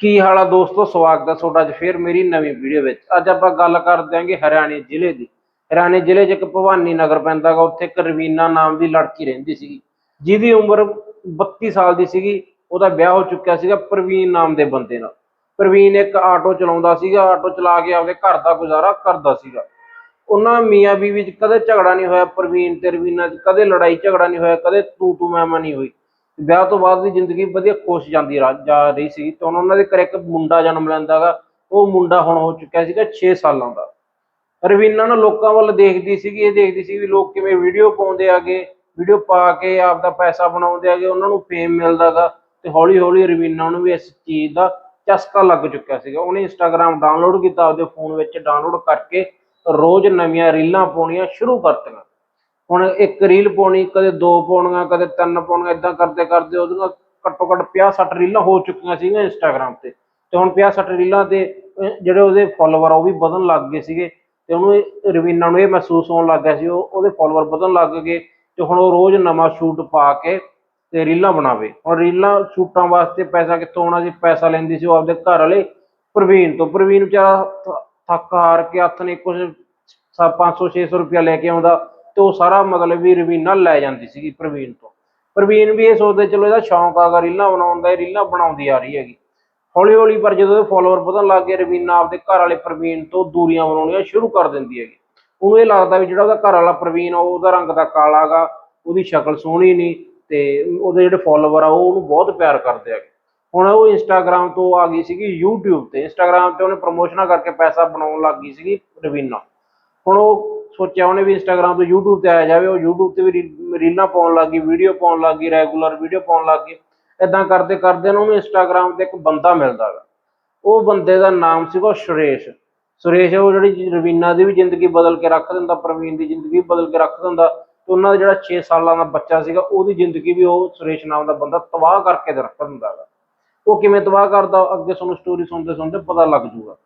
ਕੀ ਹਾਲ ਆ ਦੋਸਤੋ? ਸਵਾਗਤ ਹੈ ਤੁਹਾਡਾ ਅੱਜ ਫੇਰ ਮੇਰੀ ਨਵੀਂ ਵੀਡੀਓ ਵਿੱਚ। ਅੱਜ ਆਪਾਂ ਗੱਲ ਕਰ ਦਿਆਂਗੇ ਹਰਿਆਣੇ ਜ਼ਿਲ੍ਹੇ ਦੀ। ਹਰਿਆਣੇ ਜ਼ਿਲ੍ਹੇ 'ਚ ਇੱਕ ਭਵਾਨੀ ਨਗਰ ਪੈਂਦਾ ਗਾ, ਉੱਥੇ ਇੱਕ ਰਵੀਨਾ ਨਾਮ ਦੀ ਲੜਕੀ ਰਹਿੰਦੀ ਸੀਗੀ, ਜਿਹਦੀ ਉਮਰ 32 ਸਾਲ ਦੀ ਸੀਗੀ। ਉਹਦਾ ਵਿਆਹ ਹੋ ਚੁੱਕਿਆ ਸੀਗਾ ਪ੍ਰਵੀਨ ਨਾਮ ਦੇ ਬੰਦੇ ਨਾਲ। ਪ੍ਰਵੀਨ ਇੱਕ ਆਟੋ ਚਲਾਉਂਦਾ ਸੀਗਾ, ਆਟੋ ਚਲਾ ਕੇ ਆਪਦੇ ਘਰ ਦਾ ਗੁਜ਼ਾਰਾ ਕਰਦਾ ਸੀਗਾ। ਉਹਨਾਂ ਮੀਆਂ ਬੀਵੀ 'ਚ ਕਦੇ ਝਗੜਾ ਨਹੀਂ ਹੋਇਆ, ਪ੍ਰਵੀਨ ਤੇ ਰਵੀਨਾ 'ਚ ਕਦੇ ਲੜਾਈ ਝਗੜਾ ਨਹੀਂ ਹੋਇਆ, ਕਦੇ ਤੂੰ ਤੂੰ ਮੈਂ ਮੈਂ ਨਹੀਂ ਹੋਈ। ਵਿਆਹ ਤੋਂ ਬਾਅਦ ਦੀ ਜ਼ਿੰਦਗੀ ਵਧੀਆ ਖੁਸ਼ ਜਾਂਦੀ ਰਾ- ਜਾ ਰਹੀ ਸੀ ਤੇ ਹੁਣ ਉਹਨਾਂ ਦੇ ਘਰੇ ਇੱਕ ਮੁੰਡਾ ਜਨਮ ਲੈਂਦਾ ਗਾ, ਉਹ ਮੁੰਡਾ ਹੁਣ ਹੋ ਚੁੱਕਿਆ ਸੀਗਾ 6 ਸਾਲਾਂ ਦਾ। ਰਵੀਨਾ ਨੂੰ ਲੋਕਾਂ ਵੱਲ ਦੇਖਦੀ ਸੀਗੀ, ਇਹ ਦੇਖਦੀ ਸੀ ਵੀ ਲੋਕ ਕਿਵੇਂ ਵੀਡੀਓ ਪਾਉਂਦੇ ਆਗੇ ਵੀਡੀਓ ਪਾ ਕੇ ਆਪਦਾ ਪੈਸਾ ਬਣਾਉਂਦੇ ਆਗੇ ਉਹਨਾਂ ਨੂੰ ਫੇਮ ਮਿਲਦਾਗਾ ਤੇ ਹੌਲੀ ਹੌਲੀ ਰਵੀਨਾ ਨੂੰ ਵੀ ਇਸ ਚੀਜ਼ ਦਾ ਚਸਕਾ ਲੱਗ ਚੁੱਕਿਆ ਸੀਗਾ। ਉਹਨੇ ਇੰਸਟਾਗ੍ਰam ਡਾਊਨਲੋਡ ਕੀਤਾ, ਆਪਦੇ ਫੋਨ ਵਿੱਚ ਡਾਊਨਲੋਡ ਕਰਕੇ ਰੋਜ਼ ਨਵੀਆਂ ਰੀਲਾਂ ਪਾਉਣੀਆਂ ਸ਼ੁਰੂ ਕਰਤੀਆਂ। ਹੁਣ ਇੱਕ ਰੀਲ ਪਾਉਣੀ, ਕਦੇ ਦੋ ਪਾਉਣੀਆਂ, ਕਦੇ ਤਿੰਨ ਪਾਉਣੀਆਂ ਇਦਾਂ ਕਰਦੇ ਕਰਦੇ ਉਹਦੀਆਂ ਘੱਟੋ ਘੱਟ 50 60 ਰੀਲਾਂ ਹੋ ਚੁੱਕੀਆਂ ਸੀਗੀਆਂ ਇੰਸਟਾਗ੍ਰam ਤੇ। ਤੇ ਹੁਣ 50 60 ਰੀਲਾਂ ਤੇ ਜਿਹੜੇ ਉਹਦੇ ਫਾਲੋਅਰ ਉਹ ਵੀ ਵਧਣ ਲੱਗ ਗਏ ਸੀਗੇ। ਤੇ ਉਹਨੂੰ ਰਵੀਨਾ ਨੂੰ ਇਹ ਮਹਿਸੂਸ ਹੋਣ ਲੱਗ ਗਿਆ ਸੀ, ਉਹ, ਉਹਦੇ ਫਾਲੋਅਰ ਵਧਣ ਲੱਗ ਗਏ। ਤੇ ਹੁਣ ਉਹ ਰੋਜ਼ ਨਵਾਂ ਸ਼ੂਟ ਪਾ ਕੇ ਤੇ ਰੀਲਾਂ ਬਣਾਵੇ। ਹੁਣ ਰੀਲਾਂ ਸ਼ੂਟਾਂ ਵਾਸਤੇ ਪੈਸਾ ਕਿੱਥੋਂ ਆਉਣਾ ਸੀ ਪੈਸਾ ਲੈਂਦੀ ਸੀ ਉਹ ਆਪਦੇ ਘਰ ਵਾਲੇ। ਪ੍ਰਵੀਨ ਤੋਂ, ਪ੍ਰਵੀਨ ਵਿਚਾਰਾ ਥੱਕ ਹਾਰ ਕੇ ਹੱਥ ਨੇ ਕੁਝ 500 600 ਰੁਪਇਆ ਲੈ ਕੇ ਆਉਂਦਾ। ਤੇ ਉਹ ਸਾਰਾ ਮਤਲਬ ਵੀ ਰਵੀਨਾ ਲੈ ਜਾਂਦੀ ਸੀਗੀ ਪ੍ਰਵੀਨ ਤੋਂ। ਪ੍ਰਵੀਨ ਵੀ ਇਹ ਸੋਚਦੇ ਚਲੋ ਇਹਦਾ ਸ਼ੌਂਕ ਆਗਾ ਰੀਲਾਂ ਬਣਾਉਣ ਦਾ ਇਹ ਰੀਲਾਂ ਬਣਾਉਂਦੀ ਆ ਰਹੀ ਹੈਗੀ। ਹੌਲੀ ਹੌਲੀ ਪਰ ਜਦੋਂ ਇਹਦੇ ਫਾਲੋਅਰ ਵਧਣ ਲੱਗ ਗਏ ਰਵੀਨਾ ਆਪਦੇ ਘਰ ਵਾਲੇ ਪ੍ਰਵੀਨ ਤੋਂ ਦੂਰੀਆਂ ਬਣਾਉਣੀਆਂ ਸ਼ੁਰੂ ਕਰ ਦਿੰਦੀ ਹੈਗੀ। ਉਹਨੂੰ ਇਹ ਲੱਗਦਾ ਵੀ ਜਿਹੜਾ ਉਹਦਾ ਘਰ ਵਾਲਾ ਪ੍ਰਵੀਨ ਆ, ਉਹ ਉਹਦਾ ਰੰਗ ਦਾ ਕਾਲਾ ਗਾ ਉਹਦੀ ਸ਼ਕਲ ਸੋਹਣੀ ਨਹੀਂ ਤੇ ਉਹਦੇ ਜਿਹੜੇ ਫਾਲੋਅਰ ਆ ਉਹ ਉਹਨੂੰ ਬਹੁਤ ਪਿਆਰ ਕਰਦੇ ਹੈਗੇ। ਹੁਣ ਉਹ ਇੰਸਟਾਗ੍ਰam ਤੋਂ ਆ ਗਈ ਸੀਗੀ YouTube ਤੇ। ਇੰਸਟਾਗ੍ਰam ਤੇ ਉਹਨੇ ਪ੍ਰਮੋਸ਼ਨਾਂ ਕਰਕੇ ਪੈਸਾ ਬਣਾਉਣ ਲੱਗ ਗਈ ਸੀਗੀ ਰਵੀਨਾ। ਹੁਣ ਉਹ ਸੋਚਿਆ ਉਹਨੇ ਵੀ ਇੰਸਟਾਗ੍ਰam ਤੋਂ YouTube ਤੇ ਆਇਆ ਜਾਵੇ, ਉਹ YouTube ਤੇ ਵੀ ਰੀ- ਰੀਲਾਂ ਪਾਉਣ ਲੱਗ ਗਈ ਵੀਡੀਓ ਪਾਉਣ ਲੱਗ ਗਈ ਰੈਗੂਲਰ ਵੀਡੀਓ ਪਾਉਣ ਲੱਗ ਗਈ। ਇਦਾਂ ਕਰਦੇ ਕਰਦੇ ਉਹਨੂੰ ਇੰਸਟਾਗ੍ਰam ਤੇ ਇੱਕ ਬੰਦਾ ਮਿਲਦਾ ਗਾ। ਉਹ ਬੰਦੇ ਦਾ ਨਾਮ ਸੀਗਾ ਸੁਰੇਸ਼। ਸੁਰੇਸ਼ ਉਹ ਜਿਹੜੀ ਰਵੀਨਾ ਦੀ ਵੀ ਜ਼ਿੰਦਗੀ ਬਦਲ ਕੇ ਰੱਖ ਦਿੰਦਾ, ਪ੍ਰਵੀਨ ਦੀ ਜ਼ਿੰਦਗੀ ਵੀ ਬਦਲ ਕੇ ਰੱਖ ਦਿੰਦਾ ਤੇ ਉਹਨਾਂ ਦਾ ਜਿਹੜਾ 6 ਸਾਲਾਂ ਦਾ ਬੱਚਾ ਸੀਗਾ, ਉਹਦੀ ਜ਼ਿੰਦਗੀ ਵੀ ਉਹ ਸੁਰੇਸ਼ ਨਾਮ ਦਾ ਬੰਦਾ ਤਬਾਹ ਕਰਕੇ ਰੱਖ ਦਿੰਦਾ ਗਾ। ਉਹ ਕਿਵੇਂ ਤਬਾਹ ਕਰਦਾ, ਅੱਗੇ ਤੁਹਾਨੂੰ ਸਟੋਰੀ ਸੁਣਦੇ ਸੁਣਦੇ ਪਤਾ ਲੱਗ ਜੂਗਾ।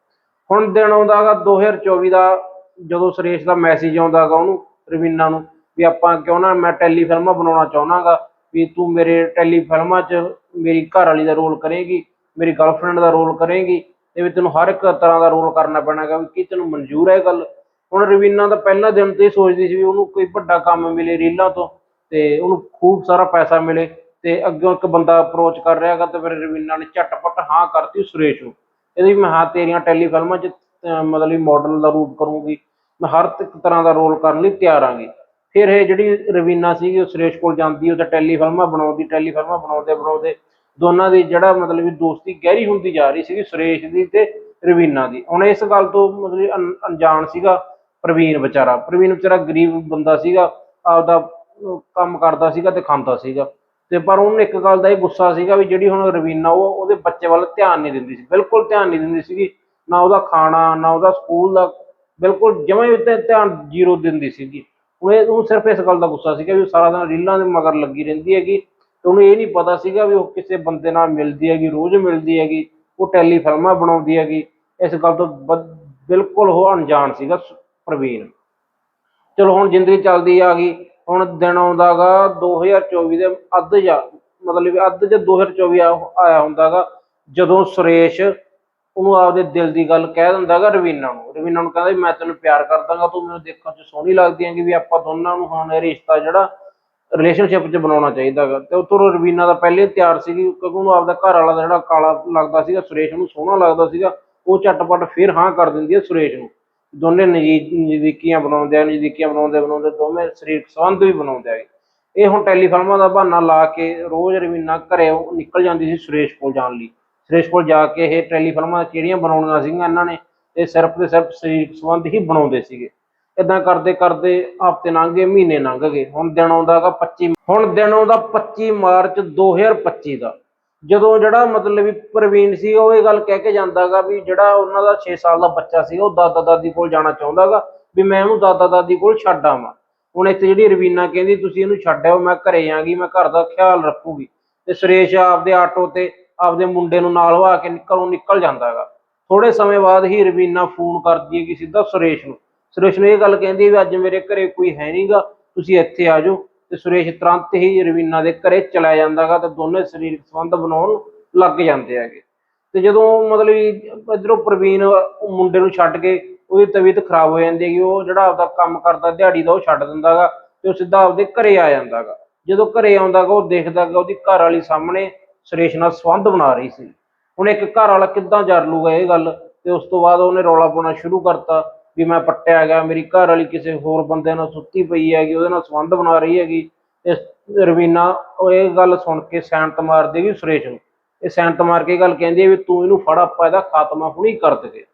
ਹੁਣ ਦਿਨ ਆਉਂਦਾ ਗਾ 2024 ਦਾ ਜਦੋਂ ਸੁਰੇਸ਼ ਦਾ ਮੈਸੇਜ ਆਉਂਦਾ ਗਾ ਉਹਨੂੰ ਰਵੀਨਾ ਨੂੰ, ਵੀ ਆਪਾਂ ਕਿਉਂ ਨਾ ਮੈਂ ਟੈਲੀ ਫਿਲਮਾਂ ਬਣਾਉਣਾ ਚਾਹੁੰਦਾਗਾ ਵੀ ਤੂੰ ਮੇਰੇ ਟੈਲੀ ਫਿਲਮਾਂ 'ਚ ਮੇਰੀ ਘਰ ਵਾਲੀ ਦਾ ਰੋਲ ਕਰੇਗੀ, ਮੇਰੀ ਗਰਲਫ੍ਰੈਂਡ ਦਾ ਰੋਲ ਕਰੇਗੀ, ਤੇ ਵੀ ਤੈਨੂੰ ਹਰ ਇੱਕ ਤਰ੍ਹਾਂ ਦਾ ਰੋਲ ਕਰਨਾ ਪੈਣਾਗਾ, ਵੀ ਕੀ ਤੈਨੂੰ ਮਨਜ਼ੂਰ ਹੈ ਗੱਲ? ਹੁਣ ਰਵੀਨਾ ਤਾਂ ਪਹਿਲਾ ਦਿਨ ਤੋਂ ਇਹ ਸੋਚਦੀ ਸੀ ਵੀ ਉਹਨੂੰ ਕੋਈ ਵੱਡਾ ਕੰਮ ਮਿਲੇ ਰੀਲਾਂ ਤੋਂ, ਤੇ ਉਹਨੂੰ ਖੂਬ ਸਾਰਾ ਪੈਸਾ ਮਿਲੇ, ਤੇ ਅੱਗੋਂ ਇੱਕ ਬੰਦਾ ਅਪਰੋਚ ਕਰ ਰਿਹਾ ਹੈਗਾ, ਤੇ ਫਿਰ ਰਵੀਨਾ ਨੇ ਝਟਪਟ ਹਾਂ ਕਰਤੀ ਸੁਰੇਸ਼ ਨੂੰ। ਇਹਦੀ ਮੈਂ ਹਾਂ ਤੇਰੀਆਂ ਟੈਲੀ ਫਿਲਮਾਂ 'ਚ ਮਤਲਬ ਮਾਡਲ ਦਾ ਰੂਪ ਕਰੂੰਗੀ ਮੈਂ ਹਰ ਇੱਕ ਤਰ੍ਹਾਂ ਦਾ ਰੋਲ ਕਰਨ ਲਈ ਤਿਆਰ ਆਂਗੀ ਫਿਰ ਇਹ ਜਿਹੜੀ ਰਵੀਨਾ ਸੀਗੀ, ਉਹ ਸੁਰੇਸ਼ ਕੋਲ ਜਾਂਦੀ, ਉਹ ਤਾਂ ਟੈਲੀ ਬਣਾਉਂਦੀ, ਟੈਲੀਫਿਲਮਾਂ ਬਣਾਉਂਦੇ ਬਣਾਉਂਦੇ ਦੋਨਾਂ ਦੀ ਜਿਹੜਾ ਮਤਲਬ ਵੀ ਦੋਸਤੀ ਗਹਿਰੀ ਹੁੰਦੀ ਜਾ ਰਹੀ ਸੀਗੀ, ਸੁਰੇਸ਼ ਦੀ ਤੇ ਰਵੀਨਾ ਦੀ। ਹੁਣ ਇਸ ਗੱਲ ਤੋਂ ਮਤਲਬ ਅਣਜਾਣ ਸੀਗਾ ਪ੍ਰਵੀਨ ਵਿਚਾਰਾ। ਪ੍ਰਵੀਨ ਵਿਚਾਰਾ ਗਰੀਬ ਬੰਦਾ ਸੀਗਾ, ਆਪਦਾ ਕੰਮ ਕਰਦਾ ਸੀਗਾ ਤੇ ਖਾਂਦਾ ਸੀਗਾ। ਤੇ ਪਰ ਉਹਨੂੰ ਇੱਕ ਗੱਲ ਦਾ ਇਹ ਗੁੱਸਾ ਸੀਗਾ ਵੀ ਜਿਹੜੀ ਹੁਣ ਰਵੀਨਾ, ਉਹ ਉਹਦੇ ਬੱਚੇ ਵੱਲ ਧਿਆਨ ਨਹੀਂ ਦਿੰਦੀ ਸੀ। ਬਿਲਕੁਲ ਧਿਆਨ ਨਹੀਂ ਦਿੰਦੀ ਸੀਗੀ। ਨਾ ਉਹਦਾ ਖਾਣਾ, ਨਾ ਉਹਦਾ ਸਕੂਲ ਦਾ ਬਿਲਕੁਲ ਜਮਾਂ ਹੀ ਉੱਤੇ ਧਿਆਨ ਜ਼ੀਰੋ ਦਿੰਦੀ ਸੀਗੀ। ਉਹ ਇਹ ਉਹਨੂੰ ਸਿਰਫ ਇਸ ਗੱਲ ਦਾ ਗੁੱਸਾ ਸੀਗਾ ਵੀ ਉਹ ਸਾਰਾ ਦਿਨ ਰੀਲਾਂ ਦੇ ਮਗਰ ਲੱਗੀ ਰਹਿੰਦੀ ਹੈਗੀ ਤੇ ਉਹਨੂੰ ਇਹ ਨਹੀਂ ਪਤਾ ਸੀਗਾ ਵੀ ਉਹ ਕਿਸੇ ਬੰਦੇ ਨਾਲ ਮਿਲਦੀ ਹੈਗੀ, ਰੋਜ਼ ਮਿਲਦੀ ਹੈਗੀ, ਉਹ ਟੈਲੀ ਫਿਲਮਾਂ ਬਣਾਉਂਦੀ ਹੈਗੀ। ਇਸ ਗੱਲ ਤੋਂ ਬ- ਬਿਲਕੁਲ ਉਹ ਅਣਜਾਣ ਸੀਗਾ ਸ- ਪ੍ਰਵੀਨ। ਚਲੋ ਹੁਣ ਜ਼ਿੰਦਗੀ ਚੱਲਦੀ ਆ ਗਈ। ਹੁਣ ਦਿਨ ਆਉਂਦਾਗਾ 2024 ਦੇ ਅੱਧ ਜਾਂ ਮਤਲਬ ਵੀ ਅੱਧ ਚ 2024 ਆ- ਆਇਆ ਹੁੰਦਾਗਾ। ਜਦੋਂ ਸੁਰੇਸ਼ ਉਹਨੂੰ ਆਪਦੇ ਦਿਲ ਦੀ ਗੱਲ ਕਹਿ ਦਿੰਦਾਗਾ ਰਵੀਨਾ ਨੂੰ। ਰਵੀਨਾ ਨੂੰ ਕਹਿੰਦਾ ਵੀ ਮੈਂ ਤੈਨੂੰ ਪਿਆਰ ਕਰਦਾਗਾ ਤੂੰ ਮੈਨੂੰ ਦੇਖਣ ਚ ਸੋਹਣੀ ਲੱਗਦੀ ਹੈਗੀ ਵੀ ਆਪਾਂ ਦੋਨਾਂ ਨੂੰ ਹੁਣ ਇਹ ਰਿਸ਼ਤਾ ਜਿਹੜਾ ਰਿਲੇਸ਼ਨਸ਼ਿਪ 'ਚ ਬਣਾਉਣਾ ਚਾਹੀਦਾਗਾ ਤੇ ਉਤੋਂ ਰਵੀਨਾ ਦਾ ਪਹਿਲੇ ਤਿਆਰ ਸੀਗੀ, ਕਿਉਂਕਿ ਉਹਨੂੰ ਆਪਦਾ ਘਰ ਵਾਲਾ ਦਾ ਜਿਹੜਾ ਕਾਲਾ ਲੱਗਦਾ ਸੀਗਾ, ਸੁਰੇਸ਼ ਨੂੰ ਸੋਹਣਾ ਲੱਗਦਾ ਸੀਗਾ, ਉਹ ਝਟਪਟ ਫਿਰ ਹਾਂ ਕਰ ਦਿੰਦੀ ਹੈ ਸੁਰੇਸ਼ ਨੂੰ। ਦੋਨੇ ਨਜੀ- ਨਜ਼ਦੀਕੀਆਂ ਬਣਾਉਂਦੇ ਆ, ਨਜ਼ਦੀਕੀਆਂ ਬਣਾਉਂਦੇ ਬਣਾਉਂਦੇ ਦੋਵੇਂ ਸਰੀਰਕ ਸੰਬੰਧ ਵੀ ਬਣਾਉਂਦੇ ਆ ਇਹ ਹੁਣ ਟੈਲੀਫਿਲਮਾਂ ਦਾ ਬਹਾਨਾ ਲਾ ਕੇ ਰੋਜ਼ ਰਵੀਨਾ ਘਰੇ ਨਿਕਲ ਜਾਂਦੀ ਸੀ ਸੁਰੇਸ਼ ਕੋਲ ਜਾਣ ਲਈ। ਸੁਰੇਸ਼ ਕੋਲ ਜਾ ਕੇ ਇਹ ਟੈਲੀ ਫਿਲਮਾਂ ਕਿਹੜੀਆਂ ਬਣਾਉਣੀਆਂ ਸੀਗੀਆਂ ਇਹਨਾਂ ਨੇ, ਇਹ ਸਿਰਫ ਤੇ ਸਿਰਫ ਸਰੀਰਕ ਸੰਬੰਧ ਹੀ ਬਣਾਉਂਦੇ ਸੀਗੇ। ਇਦਾਂ ਕਰਦੇ ਕਰਦੇ ਹਫ਼ਤੇ ਲੰਘ ਗਏ, ਮਹੀਨੇ ਲੰਘ ਗਏ। ਹੁਣ ਦਿਨ ਆਉਂਦਾਗਾ 25 ਹੁਣ ਦਿਨ ਆਉਂਦਾ 25 ਮਾਰਚ 2025 ਦਾ। ਜਦੋਂ ਜਿਹੜਾ ਮਤਲਬ ਵੀ ਪ੍ਰਵੀਨ ਸੀ, ਉਹ ਇਹ ਗੱਲ ਕਹਿ ਕੇ ਜਾਂਦਾਗਾ ਵੀ ਜਿਹੜਾ ਉਹਨਾਂ ਦਾ 6 ਸਾਲ ਦਾ ਬੱਚਾ ਸੀ, ਉਹ ਦਾਦਾ ਦਾਦੀ ਕੋਲ ਜਾਣਾ ਚਾਹੁੰਦਾਗਾ ਵੀ ਮੈਂ ਉਹਨੂੰ ਦਾਦਾ ਦਾਦੀ ਕੋਲ ਛੱਡ ਆਵਾਂ। ਹੁਣ ਇੱਥੇ ਜਿਹੜੀ ਰਵੀਨਾ ਕਹਿੰਦੀ, ਤੁਸੀਂ ਇਹਨੂੰ ਛੱਡ ਆਓ, ਮੈਂ ਘਰੇ ਆਂਗੀ ਮੈਂ ਘਰ ਦਾ ਖਿਆਲ ਰੱਖੂਗੀ। ਤੇ ਸੁਰੇਸ਼ ਆਪਦੇ ਆਟੋ ਤੇ ਆਪਦੇ ਮੁੰਡੇ ਨੂੰ ਨਾਲ ਵਾ ਕੇ ਘਰੋਂ ਨਿਕਲ ਜਾਂਦਾ ਜਾਂਦਾਗਾ ਥੋੜੇ ਸਮੇਂ ਬਾਅਦ ਹੀ ਰਵੀਨਾ ਫੋਨ ਕਰਦੀ ਹੈ ਕਿ ਸਿੱਧਾ ਸੁਰੇਸ਼ ਨੂੰ। ਸੁਰੇਸ਼ ਨੂੰ ਇਹ ਗੱਲ ਕਹਿੰਦੀ ਵੀ ਅੱਜ ਮੇਰੇ ਘਰੇ ਕੋਈ ਹੈ ਨਹੀਂਗਾ, ਤੁਸੀਂ ਇੱਥੇ ਆ ਜਾਓ। ਤੇ ਸੁਰੇਸ਼ ਤੁਰੰਤ ਹੀ ਰਵੀਨਾ ਦੇ ਘਰੇ ਚਲਾ ਜਾਂਦਾਗਾ ਤੇ ਦੋਨੇ ਸਰੀਰਕ ਸੰਬੰਧ ਬਣਾਉਣ ਲੱਗ ਜਾਂਦੇ ਹੈਗੇ। ਤੇ ਜਦੋਂ ਮਤਲਬ ਇਧਰੋਂ ਪ੍ਰਵੀਨ ਮੁੰਡੇ ਨੂੰ ਛੱਡ ਕੇ ਉਹਦੀ ਤਬੀਅਤ ਖਰਾਬ ਹੋ ਜਾਂਦੀ ਹੈਗੀ, ਉਹ ਜਿਹੜਾ ਆਪਦਾ ਕੰਮ ਕਰਦਾ ਦਿਹਾੜੀ ਦਾ ਉਹ ਛੱਡ ਦਿੰਦਾਗਾ ਤੇ ਉਹ ਸਿੱਧਾ ਆਪਦੇ ਘਰੇ ਆ ਜਾਂਦਾਗਾ ਜਦੋਂ ਘਰੇ ਆਉਂਦਾਗਾ ਉਹ ਦੇਖਦਾਗਾ ਉਹਦੀ ਘਰ ਵਾਲੀ ਸਾਹਮਣੇ ਸੁਰੇਸ਼ ਨਾਲ ਸੰਬੰਧ ਬਣਾ ਰਹੀ ਸੀ। ਹੁਣ ਇੱਕ ਘਰ ਵਾਲਾ ਕਿੱਦਾਂ ਜਰ ਲੂਗਾ ਇਹ ਗੱਲ? ਤੇ ਉਸ ਤੋਂ ਬਾਅਦ ਉਹਨੇ ਰੌਲਾ ਪਾਉਣਾ ਸ਼ੁਰੂ ਕਰਤਾ ਵੀ ਮੈਂ ਪੱਟਿਆ ਗਿਆ, ਮੇਰੀ ਘਰ ਵਾਲੀ ਕਿਸੇ ਹੋਰ ਬੰਦੇ ਨਾਲ ਸੁੱਤੀ ਪਈ ਹੈਗੀ, ਉਹਦੇ ਨਾਲ ਸੰਬੰਧ ਬਣਾ ਰਹੀ ਹੈਗੀ। ਤੇ ਰਵੀਨਾ, ਉਹ ਇਹ ਗੱਲ ਸੁਣ ਕੇ ਸੈਂਟ ਮਾਰ ਦੇਗੀ ਸੁਰੇਸ਼ ਨੂੰ। ਇਹ ਸੈਂਟ ਮਾਰ ਕੇ ਇਹ ਗੱਲ ਕਹਿੰਦੀ ਹੈ ਵੀ ਤੂੰ ਇਹਨੂੰ ਫੜ, ਆਪਾਂ ਇਹਦਾ ਖਾਤਮਾ ਹੁਣੀ ਕਰ ਦੇਗੇ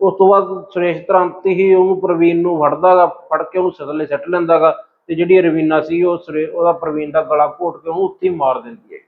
ਉਸ ਤੋਂ ਬਾਅਦ ਸੁਰੇਸ਼ ਤੁਰੰਤ ਹੀ ਉਹਨੂੰ ਪ੍ਰਵੀਨ ਨੂੰ ਫੜਦਾਗਾ, ਫੜ ਕੇ ਉਹਨੂੰ ਸਦਲੇ ਸੱਟ ਲੈਂਦਾਗਾ। ਤੇ ਜਿਹੜੀ ਰਵੀਨਾ ਸੀ ਉਹ ਸੁਰੇ, ਉਹਦਾ ਪ੍ਰਵੀਨ ਦਾ ਗਲਾ ਘੋਟ ਕੇ ਉਹਨੂੰ ਉੱਥੇ ਹੀ ਮਾਰ ਦਿੰਦੀ ਹੈ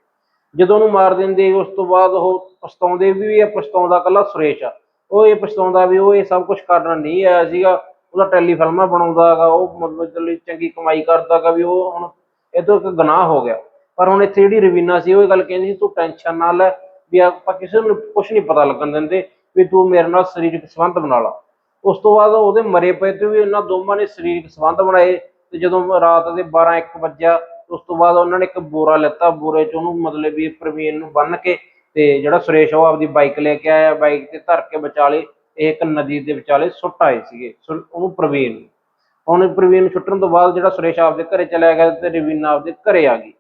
ਜਦੋਂ ਉਹਨੂੰ ਮਾਰ ਦਿੰਦੇ, ਉਸ ਤੋਂ ਬਾਅਦ ਉਹ ਪਛਤਾਉਂਦੇ ਵੀ ਇਹ ਪਛਤਾਉਂਦਾ ਕੱਲਾ ਸੁਰੇਸ਼ ਆ। ਉਹ ਇਹ ਪਛਤਾਉਂਦਾ ਵੀ ਉਹ ਇਹ ਸਭ ਕੁਝ ਕਰਨ ਨਹੀਂ ਆਇਆ ਸੀਗਾ। ਉਹਦਾ ਟੈਲੀਫਿਲਮਾਂ ਬਣਾਉਂਦਾ ਹੈਗਾ, ਉਹ ਮਤਲਬ ਚੰਗੀ ਕਮਾਈ ਕਰਦਾ ਹੈਗਾ ਵੀ ਉਹ ਹੁਣ ਇਹ ਤੋਂ ਇੱਕ ਗੁਨਾਹ ਹੋ ਗਿਆ। ਪਰ ਹੁਣ ਇੱਥੇ ਜਿਹੜੀ ਰਵੀਨਾ ਸੀ, ਉਹ ਇਹ ਗੱਲ ਕਹਿੰਦੀ ਸੀ, ਤੂੰ ਟੈਨਸ਼ਨ ਨਾ ਲੈ ਵੀ ਆਪਾਂ ਕਿਸੇ ਨੂੰ ਕੁਝ ਨਹੀਂ ਪਤਾ ਲੱਗਣ ਦਿੰਦੇ ਵੀ ਤੂੰ ਮੇਰੇ ਨਾਲ ਸਰੀਰਕ ਸੰਬੰਧ ਬਣਾ ਲਾ। ਉਸ ਤੋਂ ਬਾਅਦ ਉਹਦੇ ਮਰੇ ਪਏ ਤੇ ਵੀ ਉਹਨਾਂ ਦੋਵਾਂ ਨੇ ਸਰੀਰਕ ਸੰਬੰਧ ਬਣਾਏ ਤੇ ਜਦੋਂ ਰਾਤ ਦੇ 12 1 ਵਜਿਆ ਉਸ ਤੋਂ ਬਾਅਦ ਉਹਨਾਂ ਨੇ ਇੱਕ ਬੋਰਾ ਲੈਤਾ, ਬੋਰੇ 'ਚ ਉਹਨੂੰ ਮਤਲਬ ਵੀ ਪ੍ਰਵੀਨ ਨੂੰ ਬੰਨ ਕੇ ਤੇ ਜਿਹੜਾ ਸੁਰੇਸ਼ ਉਹ ਆਪਦੀ ਬਾਈਕ ਲੈ ਕੇ ਆਇਆ ਬਾਈਕ ਤੇ ਧਰ ਕੇ ਵਿਚਾਲੇ ਇਹ ਇੱਕ ਨਦੀ ਦੇ ਵਿਚਾਲੇ ਸੁੱਟ ਆਏ ਸੀਗੇ ਉਹਨੂੰ ਪ੍ਰਵੀਨ ਨੂੰ। ਪ੍ਰਵੀਨ ਨੂੰ ਛੁੱਟਣ ਤੋਂ ਬਾਅਦ ਜਿਹੜਾ ਸੁਰੇਸ਼ ਆਪਦੇ ਘਰੇ ਚਲਾ ਗਿਆ ਤੇ ਰਵੀਨਾ ਆਪਦੇ ਘਰੇ ਆ ਗਈ।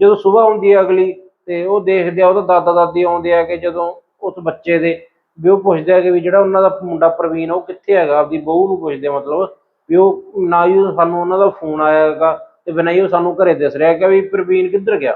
ਜਦੋਂ ਸਵੇਰ ਹੁੰਦੀ ਹੈ ਅਗਲੀ ਤੇ ਉਹ ਦੇਖਦੇ ਆ, ਉਹਦਾ ਦਾਦਾ ਦਾਦੀ ਆਉਂਦੇ ਆ ਕਿ ਜਦੋਂ ਉਸ ਬੱਚੇ ਦੇ ਵੀ ਉਹ ਪੁੱਛਦੇ ਆ ਕਿ ਵੀ ਜਿਹੜਾ ਉਹਨਾਂ ਦਾ ਮੁੰਡਾ ਪ੍ਰਵੀਨ ਉਹ ਕਿੱਥੇ ਹੈਗਾ? ਆਪਦੀ ਬਹੂ ਨੂੰ ਪੁੱਛਦੇ ਮਤਲਬ, ਵੀ ਉਹ ਨਾ ਹੀ ਸਾਨੂੰ ਉਹਨਾਂ ਦਾ ਫੋਨ ਆਇਆ ਹੈਗਾ। ਤੇ ਬਿਨਾਂ ਹੀ ਉਹ ਸਾਨੂੰ ਘਰੇ ਦਿਸ ਰਿਹਾ ਕਿ ਵੀ ਪ੍ਰਵੀਨ ਕਿੱਧਰ ਗਿਆ।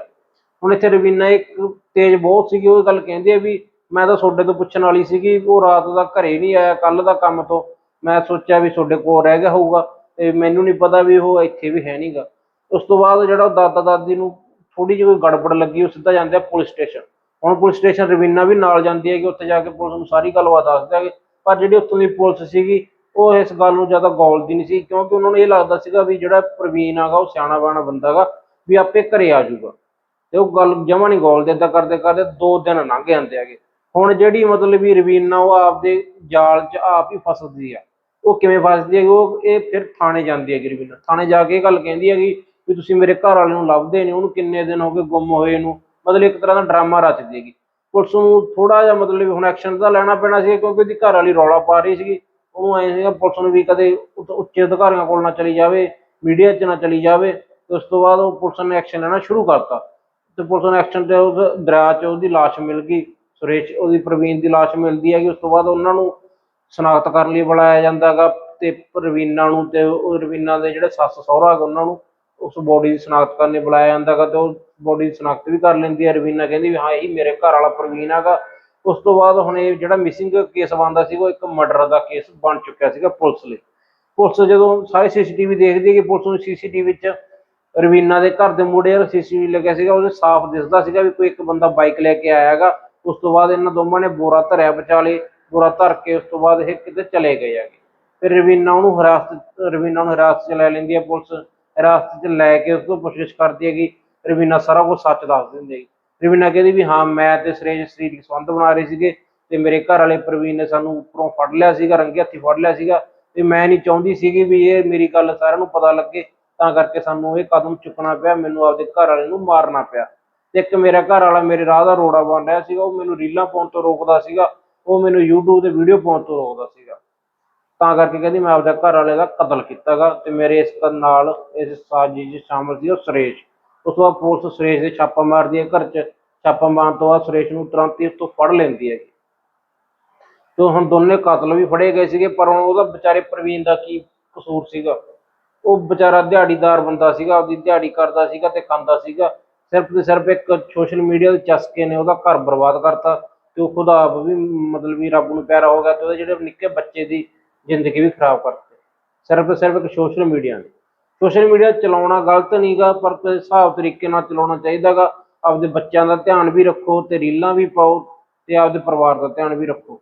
ਹੁਣ ਇੱਥੇ ਰਵੀਨਾ ਇੱਕ ਤੇਜ਼ ਬਹੁਤ ਸੀਗੀ, ਉਹ ਗੱਲ ਕਹਿੰਦੀ ਆ ਵੀ ਮੈਂ ਤਾਂ ਤੁਹਾਡੇ ਤੋਂ ਪੁੱਛਣ ਵਾਲੀ ਸੀਗੀ, ਉਹ ਰਾਤ ਦਾ ਘਰੇ ਨਹੀਂ ਆਇਆ ਕੱਲ ਦਾ ਕੰਮ ਤੋਂ। ਮੈਂ ਸੋਚਿਆ ਵੀ ਤੁਹਾਡੇ ਕੋਲ ਰਹਿ ਗਿਆ ਹੋਊਗਾ, ਤੇ ਮੈਨੂੰ ਨਹੀਂ ਪਤਾ ਵੀ ਉਹ ਇੱਥੇ ਵੀ ਹੈ ਨਹੀਂਗਾ। ਉਸ ਤੋਂ ਬਾਅਦ ਜਿਹੜਾ ਉਹ ਦਾਦਾ ਦਾਦੀ ਨੂੰ ਥੋੜੀ ਜਿਹੀ ਕੋਈ ਗੜਬੜ ਲੱਗੀ, ਉਹ ਸਿੱਧਾ ਜਾਂਦੇ ਆ ਪੁਲਿਸ ਸਟੇਸ਼ਨ। ਹੁਣ ਪੁਲਿਸ ਸਟੇਸ਼ਨ ਰਵੀਨਾ ਵੀ ਨਾਲ ਜਾਂਦੀ ਹੈ ਕਿ ਉੱਥੇ ਜਾ ਕੇ ਪੁਲਿਸ ਨੂੰ ਸਾਰੀ ਗੱਲਬਾਤ ਦੱਸ ਦਿਆਂਗੇ। ਪਰ ਜਿਹੜੀ ਉੱਥੋਂ ਦੀ ਪੁਲਿਸ ਸੀਗੀ ਉਹ ਇਸ ਗੱਲ ਨੂੰ ਜ਼ਿਆਦਾ ਗੌਲਦੀ ਨਹੀਂ ਸੀ, ਕਿਉਂਕਿ ਉਹਨਾਂ ਨੂੰ ਇਹ ਲੱਗਦਾ ਸੀਗਾ ਵੀ ਜਿਹੜਾ ਪ੍ਰਵੀਨ ਆਗਾ ਉਹ ਸਿਆਣਾ ਬਾਣਾ ਬੰਦਾ ਗਾ ਵੀ ਆਪੇ ਘਰੇ ਆ ਜਾਊਗਾ। ਤੇ ਉਹ ਗੱਲ ਜਮਾ ਨਹੀਂ ਗੌਲਦੇ, ਏਦਾਂ ਕਰਦੇ ਕਰਦੇ ਦੋ ਦਿਨ ਲੰਘ ਜਾਂਦੇ ਹੈਗੇ। ਹੁਣ ਜਿਹੜੀ ਮਤਲਬ ਵੀ ਰਵੀਨਾ ਉਹ ਆਪਦੇ ਜਾਲ 'ਚ ਆਪ ਹੀ ਫਸਦੀ ਆ। ਉਹ ਕਿਵੇਂ ਫਸਦੀ ਹੈਗੀ, ਉਹ ਇਹ ਫਿਰ ਥਾਣੇ ਜਾਂਦੀ ਹੈ ਰਵੀਨਾ ਥਾਣੇ ਜਾ ਕੇ ਇਹ ਗੱਲ ਕਹਿੰਦੀ ਹੈਗੀ ਵੀ ਤੁਸੀਂ ਮੇਰੇ ਘਰ ਵਾਲੇ ਨੂੰ ਲੱਭਦੇ ਨਹੀਂ, ਉਹਨੂੰ ਕਿੰਨੇ ਦਿਨ ਹੋ ਗਏ ਗੁੰਮ ਹੋਏ ਨੂੰ। ਮਤਲਬ ਇੱਕ ਤਰ੍ਹਾਂ ਦਾ ਡਰਾਮਾ ਰਚਦੀ ਹੈਗੀ। ਪੁਲਿਸ ਨੂੰ ਥੋੜਾ ਜਿਹਾ ਮਤਲਬ ਵੀ ਹੁਣ ਐਕਸ਼ਨ ਤਾਂ ਲੈਣਾ ਪੈਣਾ ਸੀ, ਕਿਉਂਕਿ ਉਹਦੀ ਘਰ ਵਾਲੀ ਰੌਲਾ ਪਾ ਰਹੀ ਸੀਗੀ। ਉਹਨੂੰ ਐਂ ਸੀਗਾ, ਪੁਲਿਸ ਨੂੰ ਵੀ ਕਦੇ ਉੱਚ- ਉੱਚੇ ਅਧਿਕਾਰੀਆਂ ਕੋਲ ਨਾ ਚਲੀ ਜਾਵੇ ਮੀਡੀਆ 'ਚ ਨਾ ਚਲੀ ਜਾਵੇ, ਤੇ ਉਸ ਤੋਂ ਬਾਅਦ ਉਹ ਪੁਲਿਸ ਨੇ ਐਕਸ਼ਨ ਲੈਣਾ ਸ਼ੁਰੂ ਕਰਤਾ। ਤੇ ਪੁਲਿਸ ਨੇ ਐਕਸ਼ਨ ਤੇ ਉਸ ਦਰਿਆ 'ਚ ਉਹਦੀ ਲਾਸ਼ ਮਿਲ ਗਈ, ਸੁਰੇਸ਼, ਉਹਦੀ ਪ੍ਰਵੀਨ ਦੀ ਲਾਸ਼ ਮਿਲਦੀ ਹੈਗੀ, ਉਸ ਤੋਂ ਬਾਅਦ ਉਹਨਾਂ ਨੂੰ ਸ਼ਨਾਖਤ ਕਰਨ ਲਈ, ਬੁਲਾਇਆ ਜਾਂਦਾ ਹੈਗਾ, ਤੇ ਪ੍ਰਵੀਨਾ ਨੂੰ ਤੇ ਉਹ ਰਵੀਨਾ ਦੇ ਜਿਹੜੇ ਸੱਸ ਸਹੁਰਾ ਹੈਗਾ ਉਹਨਾਂ ਨੂੰ ਉਸ ਬੋਡੀ ਦੀ ਸ਼ਨਾਖਤ ਕਰਨ ਲਈ ਬੁਲਾਇਆ ਜਾਂਦਾ ਹੈਗਾ, ਤੇ ਉਹ ਬੋਡੀ ਦੀ ਸ਼ਨਾਖਤ ਵੀ ਕਰ ਲੈਂਦੀ ਹੈ। ਰਵੀਨਾ ਕਹਿੰਦੀ ਵੀ ਹਾਂ, ਇਹੀ ਮੇਰੇ ਘਰ ਵਾਲਾ ਪ੍ਰਵੀਨ ਹੈਗਾ ਉਸ ਤੋਂ ਬਾਅਦ ਹੁਣ ਇਹ ਜਿਹੜਾ ਮਿਸਿੰਗ ਕੇਸ ਬਣਦਾ ਸੀ, ਉਹ ਇੱਕ ਮਰਡਰ ਦਾ ਕੇਸ ਬਣ ਚੁੱਕਿਆ ਸੀਗਾ ਪੁਲਿਸ ਲਈ। ਪੁਲਿਸ ਜਦੋਂ ਸਾਰੇ ਸੀਸੀਟੀਵੀ ਦੇਖਦੀ ਹੈ ਕਿ ਪੁਲਿਸ ਨੂੰ ਸੀਸੀਟੀਵੀ ਵਿੱਚ ਰਵੀਨਾ ਦੇ ਘਰ ਦੇ ਮੋੜੇ ਵਾਲਾ ਸੀਸੀਟੀਵੀ ਲੱਗਿਆ ਸੀਗਾ ਉਹਦੇ ਸਾਫ਼ ਦਿਸਦਾ ਸੀਗਾ ਵੀ ਕੋਈ ਇੱਕ ਬੰਦਾ ਬਾਈਕ ਲੈ ਕੇ ਆਇਆ ਹੈਗਾ। ਉਸ ਤੋਂ ਬਾਅਦ ਇਹਨਾਂ ਦੋਵਾਂ ਨੇ ਬੋਰਾ ਧਰਿਆ ਵਿਚਾਲੇ ਬੋਰਾ ਧਰ ਕੇ ਉਸ ਤੋਂ ਬਾਅਦ ਇਹ ਕਿਤੇ ਚਲੇ ਗਏ ਹੈਗੇ। ਫਿਰ ਰਵੀਨਾ ਉਹਨੂੰ ਹਿਰਾਸਤ, ਰਵੀਨਾ ਨੂੰ ਹਿਰਾਸਤ 'ਚ ਲੈ ਲੈਂਦੀ ਹੈ ਪੁਲਿਸ। ਹਿਰਾਸਤ 'ਚ ਲੈ ਕੇ ਉਸ ਤੋਂ ਪੁੱਛਗਿੱਛ ਕਰਦੀ ਹੈਗੀ। ਰਵੀਨਾ ਸਾਰਾ ਕੁਝ ਸੱਚ ਦੱਸ ਦਿੰਦੀ ਹੈਗੀ। ਪ੍ਰਵੀਨਾ ਕਹਿੰਦੀ ਵੀ ਹਾਂ, ਮੈਂ ਤੇ ਸੁਰੇਸ਼ ਸਰੀਰਕ ਸੰਬੰਧ ਬਣਾ ਰਹੇ ਸੀਗੇ ਤੇ ਮੇਰੇ ਘਰ ਵਾਲੇ ਪ੍ਰਵੀਨ ਨੇ ਸਾਨੂੰ ਉੱਪਰੋਂ ਫੜ ਲਿਆ ਸੀਗਾ, ਰੰਗੇ ਹੱਥੀ ਫੜ ਲਿਆ ਸੀਗਾ ਤੇ ਮੈਂ ਨਹੀਂ ਚਾਹੁੰਦੀ ਸੀਗੀ ਵੀ ਇਹ ਮੇਰੀ ਗੱਲ ਸਾਰਿਆਂ ਨੂੰ ਪਤਾ ਲੱਗੇ, ਤਾਂ ਕਰਕੇ ਸਾਨੂੰ ਇਹ ਕਦਮ ਚੁੱਕਣਾ ਪਿਆ, ਮੈਨੂੰ ਆਪਦੇ ਘਰ ਵਾਲੇ ਨੂੰ ਮਾਰਨਾ ਪਿਆ। ਤੇ ਇੱਕ ਮੇਰਾ ਘਰ ਵਾਲਾ ਮੇਰੇ ਰਾਹ ਦਾ ਰੋੜਾ ਬਣ ਰਿਹਾ ਸੀਗਾ, ਉਹ ਮੈਨੂੰ ਰੀਲਾਂ ਪਾਉਣ ਤੋਂ ਰੋਕਦਾ ਸੀਗਾ, ਉਹ ਮੈਨੂੰ YouTube ਤੇ ਵੀਡੀਓ ਪਾਉਣ ਤੋਂ ਰੋਕਦਾ ਸੀਗਾ। ਤਾਂ ਕਰਕੇ ਕਹਿੰਦੀ ਮੈਂ ਆਪਦਾ ਘਰ ਵਾਲੇ ਦਾ ਕਤਲ ਕੀਤਾਗਾ ਤੇ ਮੇਰੇ ਇਸ ਨਾਲ ਇਸ ਸਾਜ਼ਿਸ਼ 'ਚ ਸ਼ਾਮਲ ਸੀ ਉਹ ਸੁਰੇਸ਼ ਉਸ ਤੋਂ ਬਾਅਦ ਪੁਲਿਸ ਸੁਰੇਸ਼ ਦੇ ਛਾਪਾ ਮਾਰਦੀ ਹੈ ਘਰ 'ਚ। ਛਾਪਾ ਮਾਰਨ ਤੋਂ ਬਾਅਦ ਸੁਰੇਸ਼ ਨੂੰ ਤੁਰੰਤ ਹੀ ਉਸ ਤੋਂ ਫੜ ਲੈਂਦੀ ਹੈਗੀ। ਤੇ ਹੁਣ ਦੋਨੇ ਕਾਤਲ ਵੀ ਫੜੇ ਗਏ ਸੀਗੇ, ਪਰ ਹੁਣ ਉਹਦਾ ਵਿਚਾਰੇ ਪ੍ਰਵੀਨ ਦਾ ਕੀ ਕਸੂਰ ਸੀਗਾ? ਉਹ ਵਿਚਾਰਾ ਦਿਹਾੜੀਦਾਰ ਬੰਦਾ ਸੀਗਾ, ਆਪਦੀ ਦਿਹਾੜੀ ਕਰਦਾ ਸੀਗਾ ਤੇ ਖਾਂਦਾ ਸੀਗਾ। ਸਿਰਫ ਤੇ ਸਿਰਫ ਇੱਕ ਸੋਸ਼ਲ ਮੀਡੀਆ ਦੇ ਚਸਕੇ ਨੇ ਉਹਦਾ ਘਰ ਬਰਬਾਦ ਕਰਤਾ ਤੇ ਉਹ ਖੁਦ ਆਪ ਵੀ ਮਤਲਬ ਵੀ ਰੱਬ ਨੂੰ ਪਿਆਰਾ ਹੋ ਗਿਆ ਤੇ ਉਹਦੇ ਜਿਹੜੇ ਨਿੱਕੇ ਬੱਚੇ ਦੀ ਜ਼ਿੰਦਗੀ ਵੀ ਖਰਾਬ ਕਰਤੀ। ਸਿਰਫ ਤੇ ਸਿਰਫ ਇੱਕ ਸੋਸ਼ਲ ਮੀਡੀਆ ਨੇ। ਸੋਸ਼ਲ ਮੀਡੀਆ ਚਲਾਉਣਾ ਗਲਤ ਨਹੀਂਗਾ ਪਰ ਹਿਸਾਬ ਤਰੀਕੇ ਨਾਲ ਚਲਾਉਣਾ ਚਾਹੀਦਾਗਾ। ਆਪਦੇ ਬੱਚਿਆਂ ਦਾ ਧਿਆਨ ਵੀ ਰੱਖੋ ਤੇ ਰੀਲਾਂ ਵੀ ਪਾਓ ਤੇ ਆਪਦੇ ਪਰਿਵਾਰ ਦਾ ਧਿਆਨ ਵੀ ਰੱਖੋ।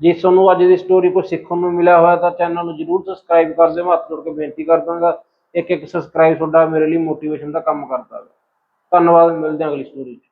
ਜੇ ਤੁਹਾਨੂੰ ਅੱਜ ਦੀ ਸਟੋਰੀ ਕੋਈ ਸਿੱਖਣ ਨੂੰ ਮਿਲਿਆ ਹੋਇਆ ਤਾਂ ਚੈਨਲ ਨੂੰ ਜਰੂਰ ਸਬਸਕ੍ਰਾਈਬ ਕਰ ਦਿਓ। ਮੈਂ ਹੱਥ ਜੋੜ ਕੇ ਬੇਨਤੀ ਕਰ ਦਾਂਗਾ ਇੱਕ ਇੱਕ ਸਬਸਕ੍ਰਾਈਬ ਤੁਹਾਡਾ ਮੇਰੇ ਲਈ ਮੋਟੀਵੇਸ਼ਨ ਦਾ ਕੰਮ ਕਰਦਾ ਹੈ ਧੰਨਵਾਦ, ਮਿਲਦੇ ਹਾਂ ਅਗਲੀ ਸਟੋਰੀ 'ਚ।